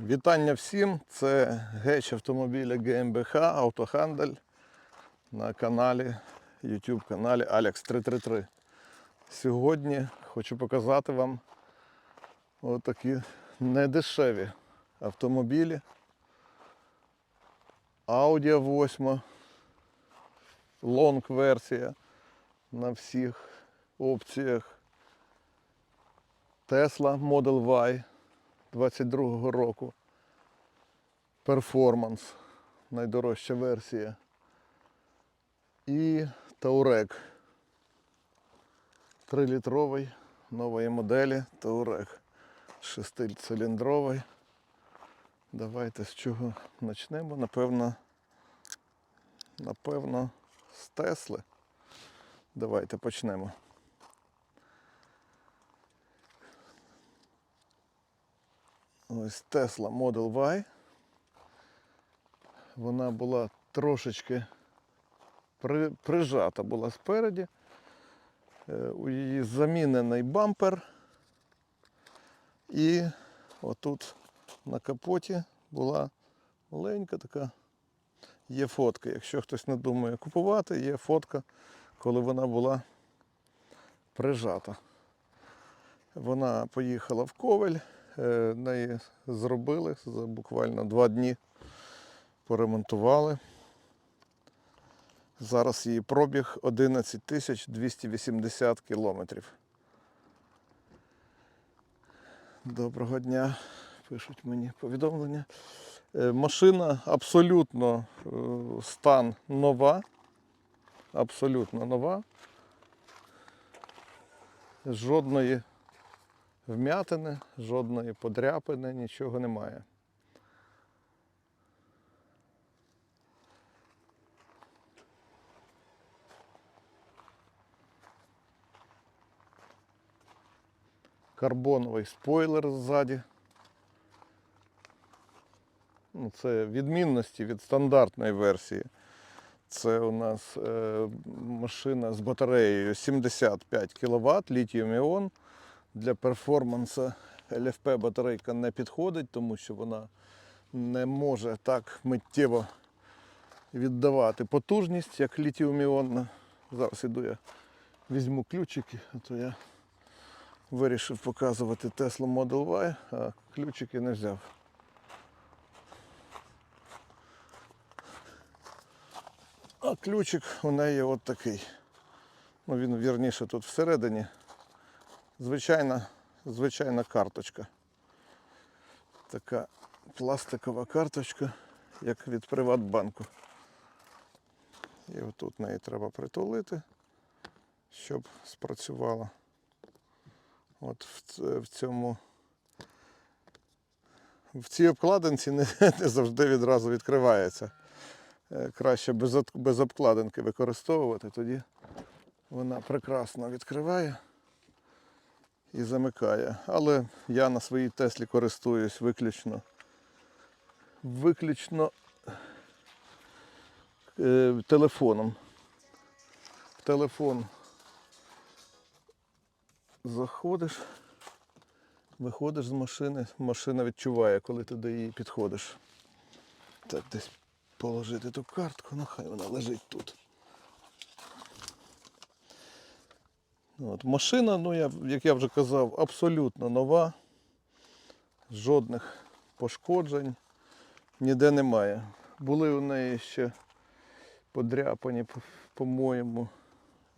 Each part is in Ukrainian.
Вітання всім! Це геч автомобіля ГМБХ Автохандель на каналі, YouTube каналі Alex333. Сьогодні хочу показати вам отакі недешеві автомобілі. Audi 8, лонг версія на всіх опціях. Tesla Model Y 22-го року. Performance, найдорожча версія. І Touareg. 3-літровий нової моделі Touareg. Шестициліндровий. Давайте з чого почнемо. Напевно, напевно, з Тесли. Давайте почнемо. Ось Tesla Model Y. Вона була трошечки при, прижата була спереді. Е, У її замінений бампер. І отут на капоті була маленька така. Є фотка. Якщо хтось не думає купувати, є фотка, коли вона була прижата. Вона поїхала в Ковель, неї зробили за буквально два дні, поремонтували. Зараз її пробіг 11 тисяч 280 кілометрів. Доброго дня, пишуть мені повідомлення. Е, Машина абсолютно е, стан нова. Абсолютно нова. Жодної вмятини, жодної подряпини, нічого немає. Карбоновий спойлер ззаді. Ну, це відмінності від стандартної версії. Це у нас е, машина з батареєю 75 кВт, літіум іон. Для перформансу ЛФП батарейка не підходить, тому що вона не може так миттєво віддавати потужність, як літіум іонна. Зараз іду я візьму ключики, а то я вирішив показувати Tesla Model Y, а ключики не взяв. А ключик у неї от такий. Ну, він вірніше тут всередині. Звичайна, звичайна карточка. Така пластикова карточка, як від Приватбанку. І отут неї треба притулити, щоб спрацювало. От в, цьому. В цій обкладинці не, не завжди відразу відкривається. Е, Краще без, без обкладинки використовувати, тоді вона прекрасно відкриває і замикає. Але я на своїй Теслі користуюсь виключно. Виключно е, телефоном. В телефон заходиш, виходиш з машини, машина відчуває, коли ти до її підходиш. Так, десь положити ту картку, ну хай вона лежить тут. От, машина, ну я, як я вже казав, абсолютно нова. Жодних пошкоджень ніде немає. Були у неї ще подряпані, по- по-моєму.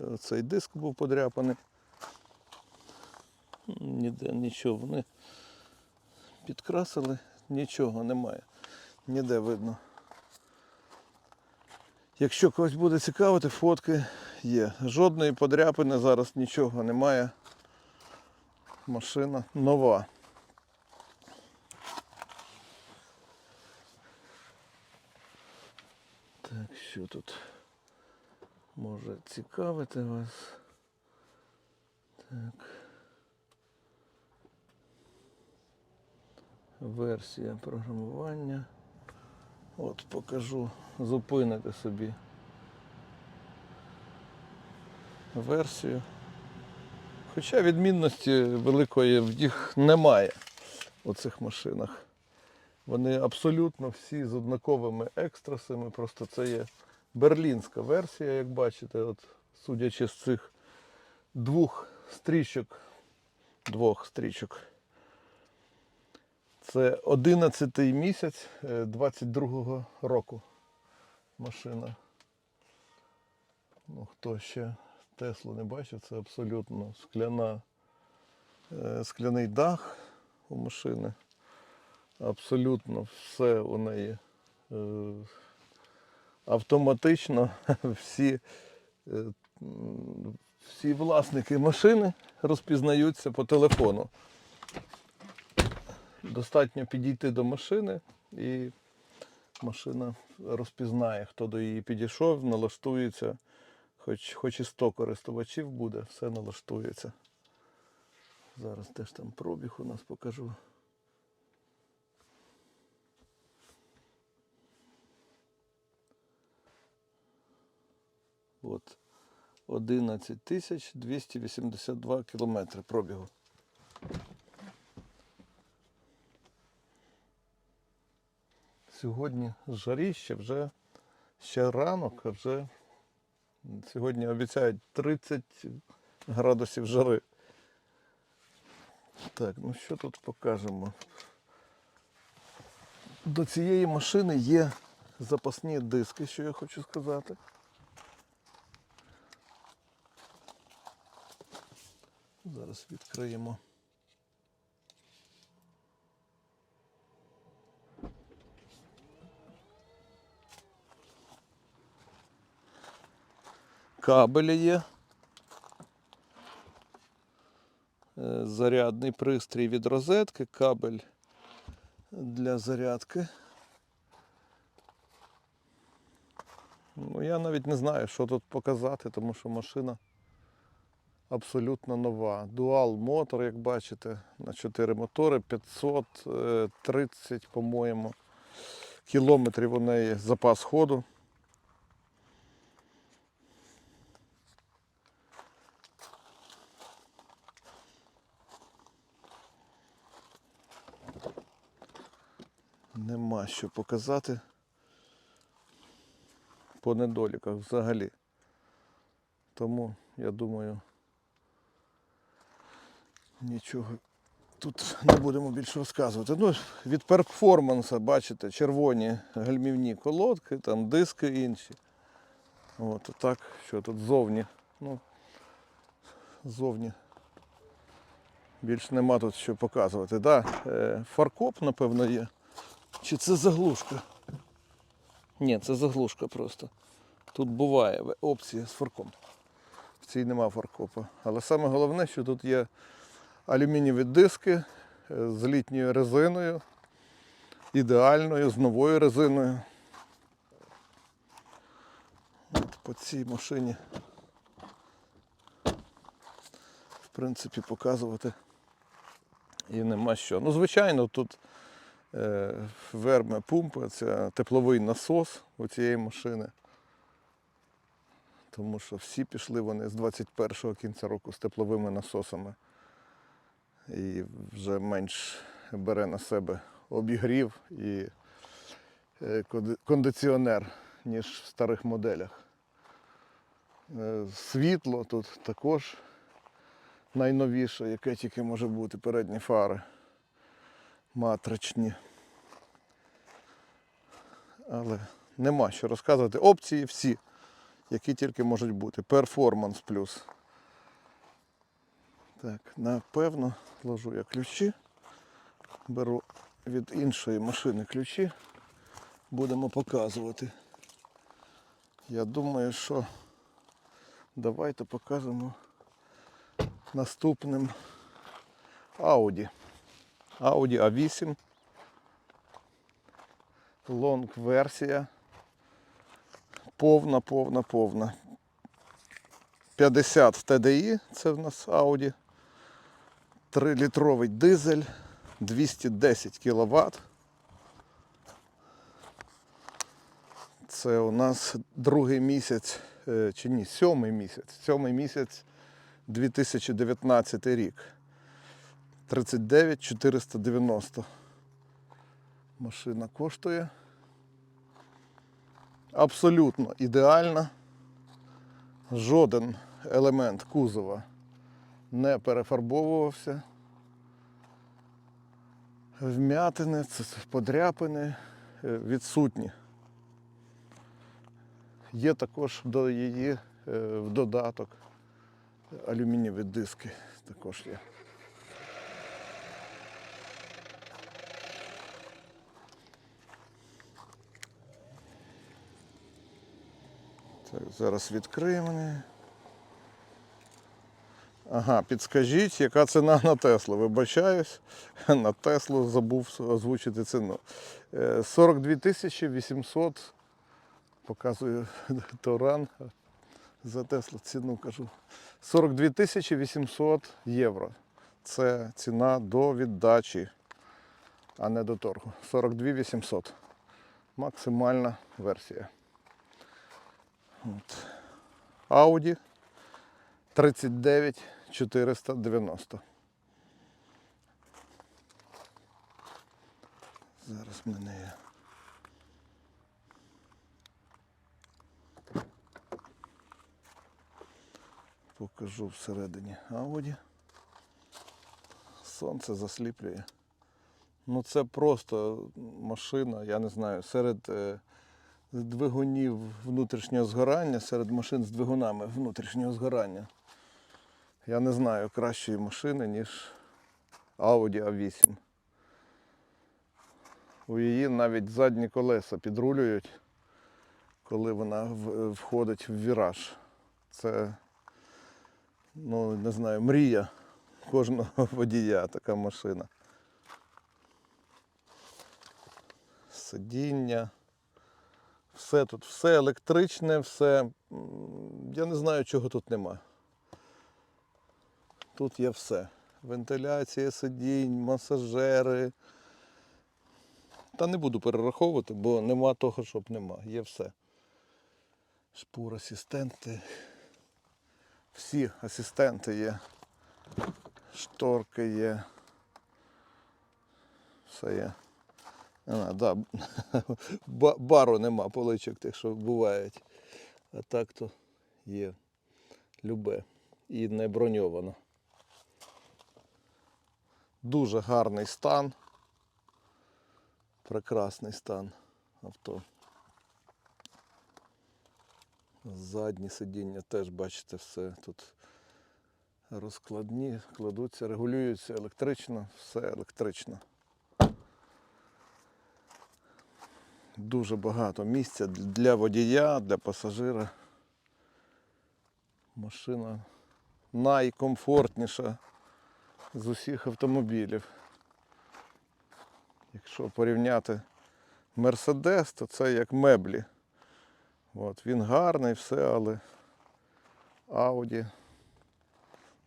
е, Цей диск був подряпаний. Ніде нічого. Вони підкрасили, нічого немає. Ніде видно. Якщо когось буде цікавити, фотки є. Жодної подряпини зараз нічого немає. Машина нова. Так, що тут може цікавити вас? Так. Версія програмування. От покажу, зупините собі версію. Хоча відмінності великої в їх немає у цих машинах. Вони абсолютно всі з однаковими екстрасами. Просто це є берлінська версія, як бачите, от, судячи з цих двох стрічок, двох стрічок. Це 11 місяць 22-го року машина. Ну, хто ще Теслу не бачив, це абсолютно скляна, е, скляний дах у машини. Абсолютно все у неї е, автоматично. Всі, е, всі власники машини розпізнаються по телефону. Достатньо підійти до машини і машина розпізнає, хто до її підійшов, налаштується. Хоч, хоч і 100 користувачів буде, все налаштується. Зараз теж там пробіг у нас покажу. От 11 тисяч 282 кілометри пробігу. Сьогодні жаріще вже ще ранок, а вже сьогодні обіцяють 30 градусів жари. Так, ну що тут покажемо? До цієї машини є запасні диски, що я хочу сказати. Зараз відкриємо. Кабелі є. Е, Зарядний пристрій від розетки, кабель для зарядки. Ну, я навіть не знаю, що тут показати, тому що машина абсолютно нова. Дуал мотор, як бачите, на 4 мотори, 530, по-моєму, кілометрів у неї запас ходу. Нема що показати по недоліках взагалі. Тому я думаю, нічого тут не будемо більше розказувати. Ну, від перформанса, бачите, червоні гальмівні колодки, там диски інші. От так, що тут зовні. Ну, зовні. Більш нема тут що показувати. Да, е, фаркоп, напевно, є. Чи це заглушка? Ні, це заглушка просто. Тут буває опція з фарком. В цій нема фаркопа. Але саме головне, що тут є алюмінієві диски е, з літньою резиною, ідеальною, з новою резиною. От по цій машині, в принципі, показувати і нема що. Ну, звичайно, тут верме пумпа, це тепловий насос у цієї машини. Тому що всі пішли вони з 21-го кінця року з тепловими насосами. І вже менш бере на себе обігрів і е, кондиціонер, ніж в старих моделях. Е, Світло тут також найновіше, яке тільки може бути передні фари матричні. Але нема що розказувати. Опції всі, які тільки можуть бути. Перформанс плюс. Так, напевно, ложу я ключі. Беру від іншої машини ключі. Будемо показувати. Я думаю, що давайте покажемо наступним Audi. Audi A8. Лонг версія. Повна, повна, повна. 50 TDI, це в нас Audi. 3-літровий дизель, 210 кВт. Це у нас другий місяць, е, чи ні, сьомий місяць. Сьомий місяць 2019 рік. 39 490. Машина коштує. Абсолютно ідеальна. Жоден елемент кузова не перефарбовувався. Вмятини, подряпини е, відсутні. Є також до її е, в додаток алюмінієві диски також є. Так, зараз відкриємо. Ага, підскажіть, яка ціна на Теслу? Вибачаюсь, на Теслу забув озвучити ціну. Е, 42 тисячі 800, показую Торан, за Теслу ціну кажу. 42 тисячі 800 євро. Це ціна до віддачі, а не до торгу. 42 800. Максимальна версія. От. Audi 39 490. Зараз мене є. Покажу всередині Audi. Сонце засліплює. Ну це просто машина, я не знаю, серед е, двигунів внутрішнього згорання, серед машин з двигунами внутрішнього згорання. Я не знаю кращої машини, ніж Audi A8. У її навіть задні колеса підрулюють, коли вона входить в віраж. Це, ну, не знаю, мрія кожного водія така машина. Сидіння. Все тут, все електричне, все. Я не знаю, чого тут нема. Тут є все. Вентиляція сидінь, масажери. Та не буду перераховувати, бо нема того, щоб нема. Є все. Шпур асистенти. Всі асистенти є. Шторки є. Все є. А, да. Бару нема поличок тих, що бувають. А так то є любе. І не броньовано. Дуже гарний стан. Прекрасний стан авто. Задні сидіння теж бачите все тут розкладні, кладуться, регулюються електрично, все електрично. Дуже багато місця для водія, для пасажира. Машина найкомфортніша з усіх автомобілів. Якщо порівняти Мерседес, то це як меблі. От, він гарний, все, але Audi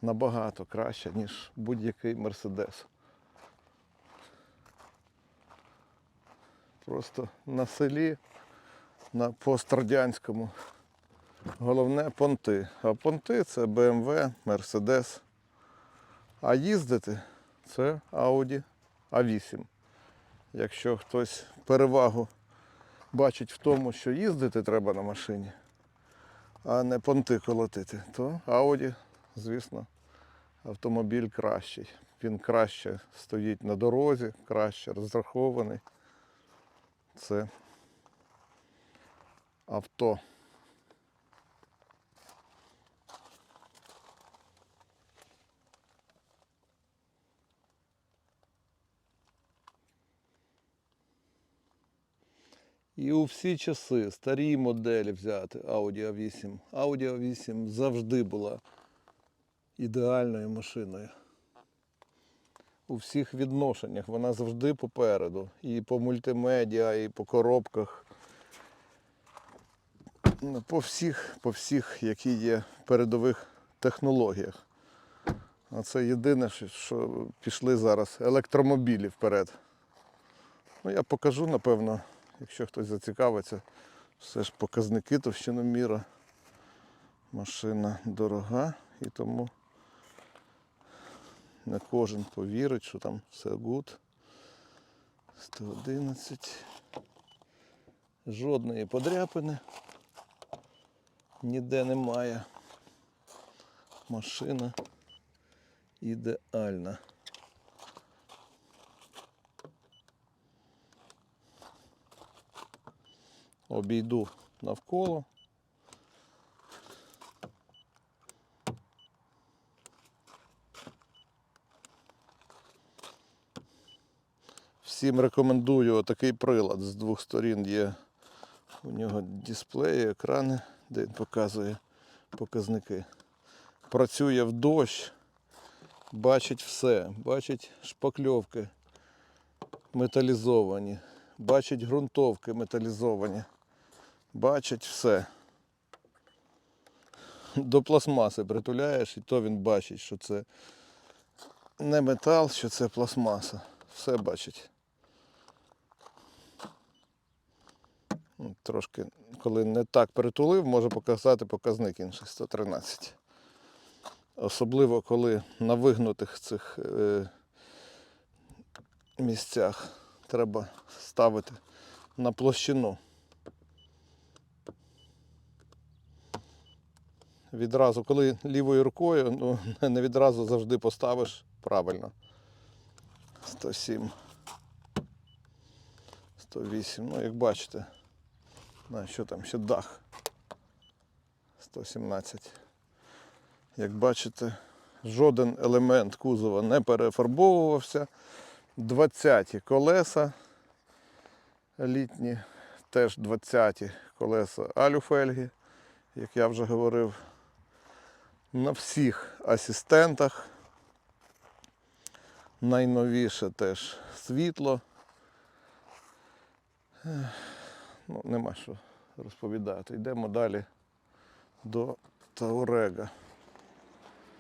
набагато краще, ніж будь-який Мерседес. Просто на селі, на пострадянському. Головне понти. А понти це BMW, Mercedes. А їздити це Audi A8. Якщо хтось перевагу бачить в тому, що їздити треба на машині, а не понти колотити, то Audi, звісно, автомобіль кращий. Він краще стоїть на дорозі, краще розрахований. Це авто. І у всі часи старі моделі взяти Audi A8. Audi A8 завжди була ідеальною машиною. У всіх відношеннях вона завжди попереду. І по мультимедіа, і по коробках. Ну, По всіх, по всіх, які є передових технологіях. А це єдине, що- пішли зараз електромобілі вперед. Ну, я покажу, напевно, якщо хтось зацікавиться, все ж показники товщиноміра. Машина дорога і тому не кожен повірить, що там все гуд. 111. Жодної подряпини. Ніде немає. Машина ідеальна. Обійду навколо. Всім рекомендую такий прилад. З двох сторін є у нього дисплеї, екрани, де він показує показники. Працює в дощ, бачить все, бачить шпакльовки металізовані, бачить ґрунтовки металізовані, бачить все. До пластмаси притуляєш, і то він бачить, що це не метал, що це пластмаса. Все бачить. Трошки, коли не так притулив, може показати показник інший 113. Особливо коли на вигнутих цих е, місцях треба ставити на площину. Відразу, коли лівою рукою, ну не відразу завжди поставиш правильно. 107. 108. Ну, як бачите, на що там ще дах. 117. Як бачите, жоден елемент кузова не перефарбовувався. 20 колеса літні, теж 20 колеса алюфельги, як я вже говорив. На всіх асистентах. Найновіше теж світло. Ну, нема що розповідати. Йдемо далі до Таурега.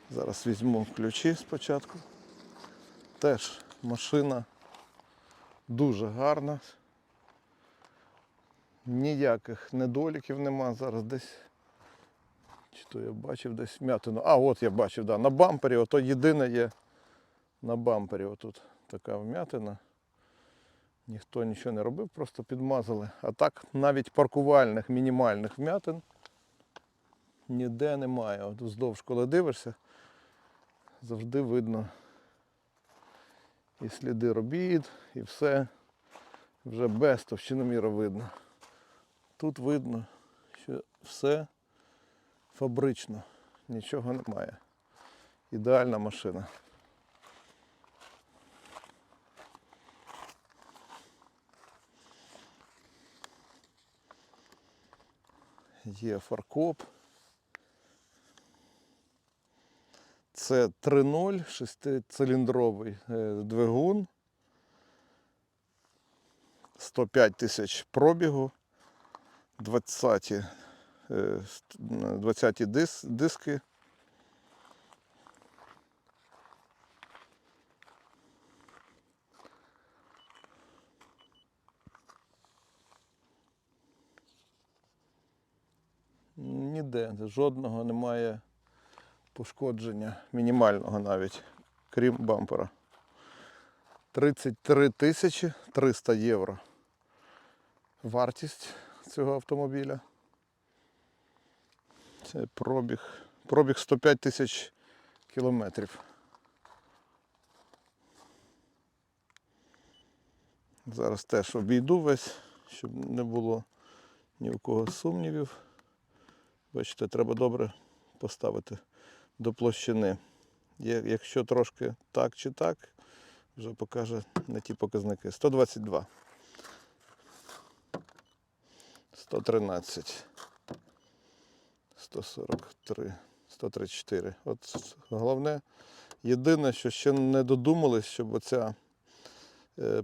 Зараз візьму ключі спочатку. Теж машина дуже гарна. Ніяких недоліків нема. Зараз десь. Чи то я бачив десь м'ятину. А, от я бачив, да, на бампері, ото єдине є на бампері. Отут така вм'ятина. Ніхто нічого не робив, просто підмазали. А так навіть паркувальних мінімальних вм'ятин ніде немає. От вздовж, коли дивишся, завжди видно і сліди робіт, і все вже без товщиноміра видно. Тут видно, що все фабрично, нічого немає. Ідеальна машина. Є фаркоп. Це 3.0 шестициліндровий е, двигун. 105 тисяч пробігу. 20, е, ст- 20 диски. Ніде, жодного немає пошкодження, мінімального навіть, крім бампера. 33 тисячі 300 євро. Вартість цього автомобіля. Це пробіг. Пробіг 105 тисяч кілометрів. Зараз теж обійду весь, щоб не було ні у кого сумнівів. Бачите, треба добре поставити до площини. Якщо трошки так чи так, вже покаже не ті показники. 122. 113. 143. 134. От головне, єдине, що ще не додумались, щоб оця е,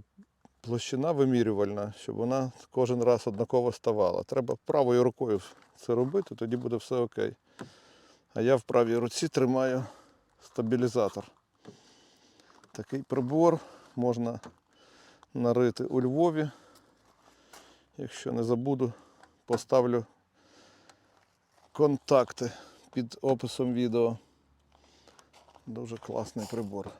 площина вимірювальна, щоб вона кожен раз однаково ставала. Треба правою рукою це робити, тоді буде все окей. А я в правій руці тримаю стабілізатор. Такий прибор можна нарити у Львові. Якщо не забуду, поставлю контакти під описом відео. Дуже класний прибор.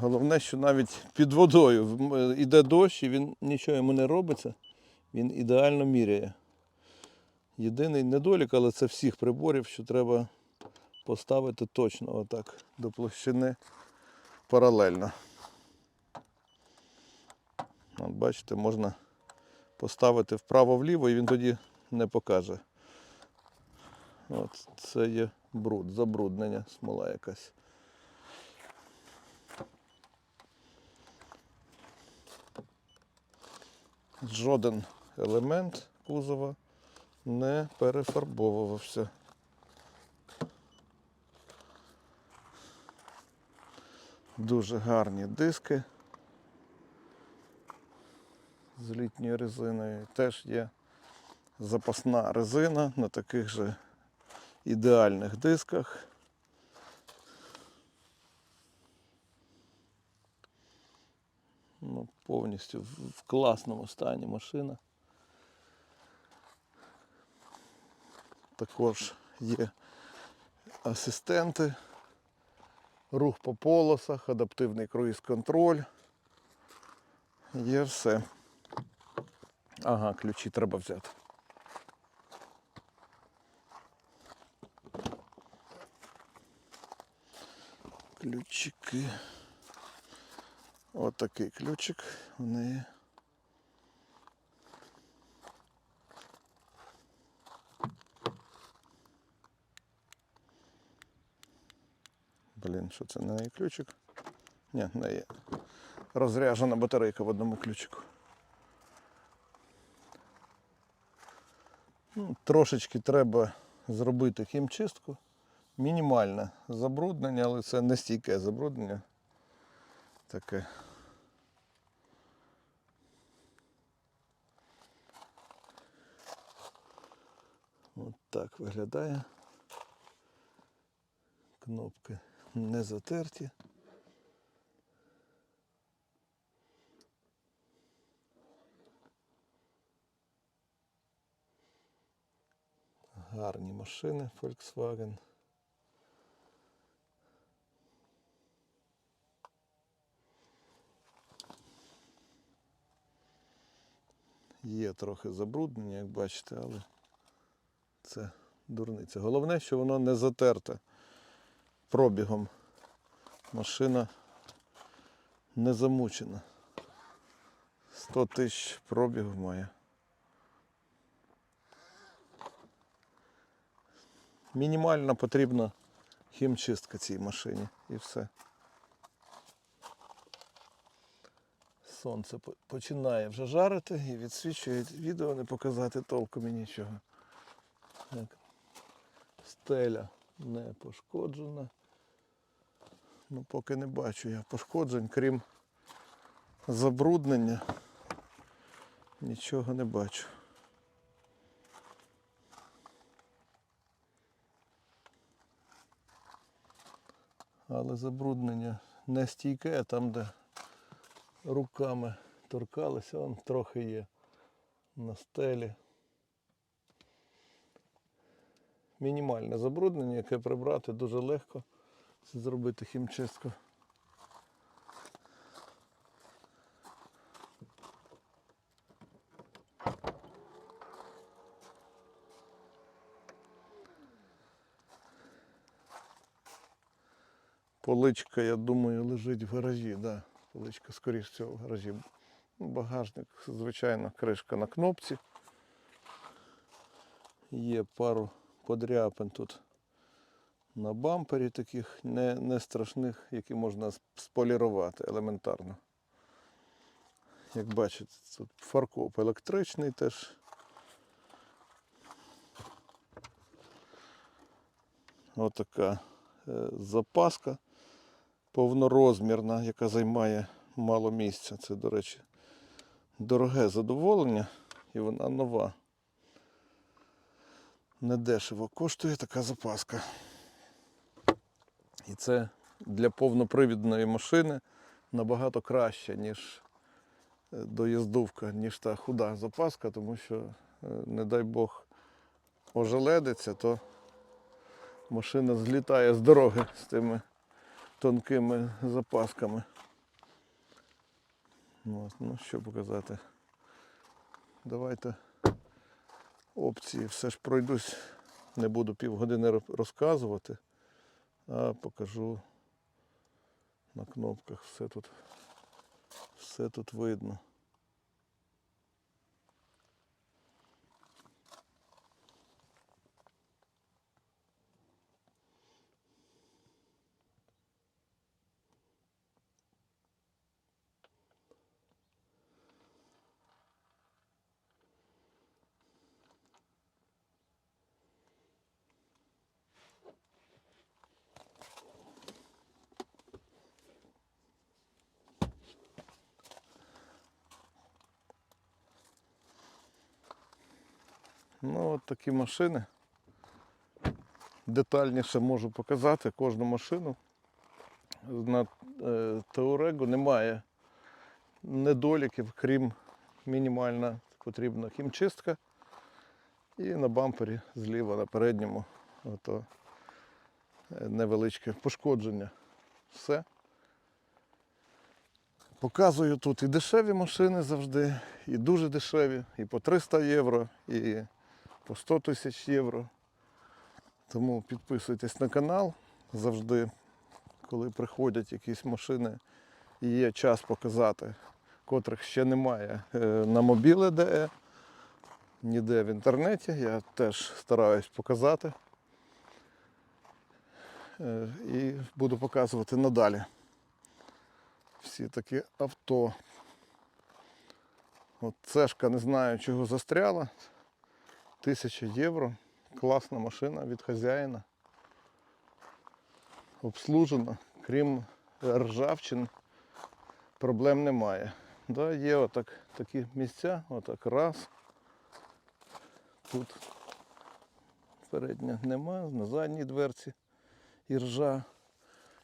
Головне, що навіть під водою йде дощ і він нічого йому не робиться, він ідеально міряє. Єдиний недолік, але це всіх приборів, що треба поставити точно отак до площини паралельно. От бачите, можна поставити вправо-вліво і він тоді не покаже. От це є бруд, забруднення, смола якась. Жоден елемент кузова не перефарбовувався. Дуже гарні диски з літньою резиною. Теж є запасна резина на таких же ідеальних дисках. Ну, повністю в- класному стані машина. Також є асистенти, рух по полосах, адаптивний круїз-контроль. Є все. Ага, ключі треба взяти. Ключики. Отакий ключик в неї. Блін, що це не неї ключик? Ні, не є. Розряжена батарейка в одному ключику. Ну, трошечки треба зробити хімчистку. Мінімальне забруднення, але це не стійке забруднення. Таке. От так виглядає. Кнопки не затерті. Гарні машини Volkswagen. Є трохи забруднення, як бачите, але це дурниця. Головне, що воно не затерте пробігом. Машина не замучена. 100 тисяч пробігу має. Мінімально потрібна хімчистка цій машині і все. Сонце починає вже жарити і відсвічує відео, не показати толком і нічого. Так. Стеля не пошкоджена. Ну, поки не бачу я пошкоджень, крім забруднення. Нічого не бачу. Але забруднення не стійке, там, де руками торкалися, он трохи є на стелі. Мінімальне забруднення, яке прибрати дуже легко. Це зробити хімчистку. Поличка, я думаю, лежить в гаражі, да. Поличка, скоріш всього, в гаражі. Ну, Багажник, звичайно, кришка на кнопці. Є пару подряпин тут на бампері таких не, не страшних, які можна сполірувати елементарно. Як бачите, тут фаркоп електричний теж. Отака е, запаска повнорозмірна, яка займає мало місця. Це, до речі, дороге задоволення і вона нова. Недешево коштує така запаска. І це для повнопривідної машини набагато краще, ніж е, доїздовка, ніж та худа запаска, тому що, е, не дай Бог, ожеледиться, то машина злітає з дороги з тими тонкими запасками. Ну, ну що показати. Давайте опції. Все ж пройдусь, не буду півгодини ро- розказувати, а покажу на кнопках. Все тут, все тут видно. Ну, от такі машини. Детальніше можу показати кожну машину. На Теорегу немає недоліків, крім мінімальна потрібна хімчистка. І на бампері зліва на передньому ото е, невеличке пошкодження. Все. Показую тут і дешеві машини завжди, і дуже дешеві, і по 300 євро, і по 100 тисяч євро. Тому підписуйтесь на канал завжди, коли приходять якісь машини і є час показати, котрих ще немає е, на мобіле де, ніде в інтернеті. Я теж стараюсь показати. Е, І буду показувати надалі. Всі такі авто. От цешка не знаю, чого застряла. Тисяча євро. Класна машина від хазяїна. Обслужена, крім ржавчин, проблем немає. Да, є отак, такі місця, отак раз. Тут передня нема, на задній дверці і ржа.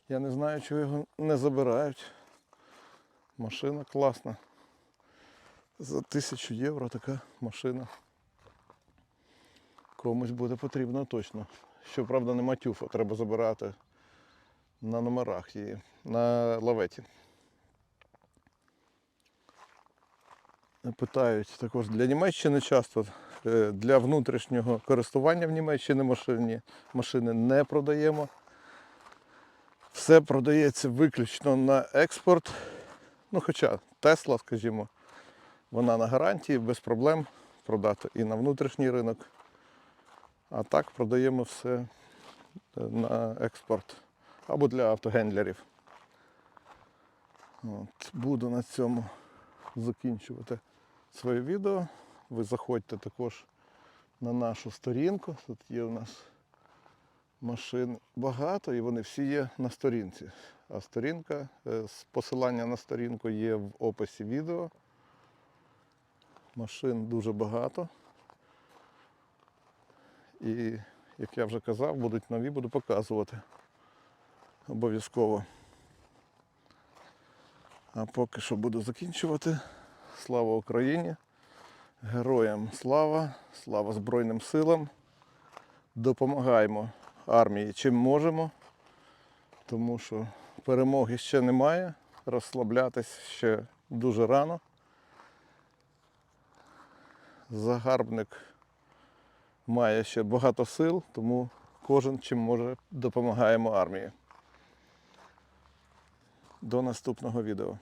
Я не знаю, чого його не забирають. Машина класна. За тисячу євро така машина. Комусь буде потрібно точно. Щоправда, нема тюфа, треба забирати на номерах її, на лаветі. Питають також для Німеччини часто. е, Для внутрішнього користування в Німеччині машині, машини не продаємо. Все продається виключно на експорт. Ну, хоча Тесла, скажімо, вона на гарантії, без проблем продати і на внутрішній ринок. А так продаємо все е, на експорт або для автогендлерів. От, буду на цьому закінчувати своє відео. Ви заходьте також на нашу сторінку. Тут є у нас машин багато і вони всі є на сторінці. А сторінка, е, посилання на сторінку є в описі відео. Машин дуже багато. І, як я вже казав, будуть нові, буду показувати. Обов'язково. А поки що буду закінчувати. Слава Україні! Героям слава, слава Збройним силам. Допомагаємо армії чим можемо, тому що перемоги ще немає. Розслаблятись ще дуже рано. Загарбник має ще багато сил, тому кожен чим може допомагаємо армії. До наступного відео.